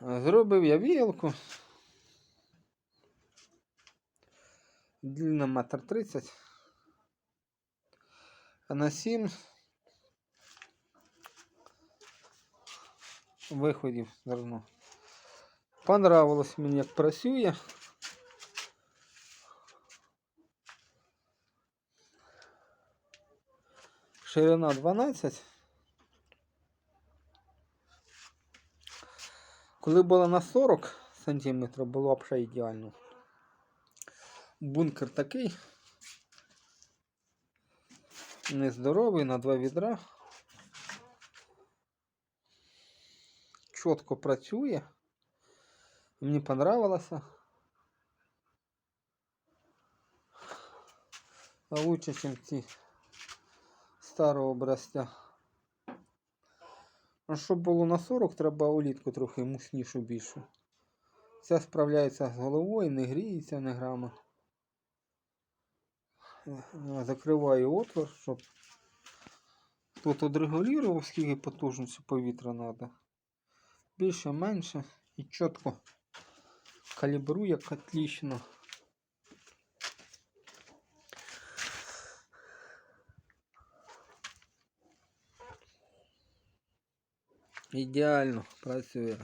Зробив я вілку. Длина метр тридцять. А на 7 виходів зерно. Понравилось мені, як працює. Ширина 12. Коли було на 40 см, було б ще ідеально. Бункер такий. Нездоровий на два відра. Чітко працює. Мені понравилося. Лучше, ніж ці старого образця. А щоб було на 40, треба улітку трохи муснішу більшу. Ця справляється з головою, не гріється не грама. Закриваю отвор, щоб тут отрегулював, скільки потужності повітря треба. Більше, менше і чітко калібрує як отлично. Ідеально працює.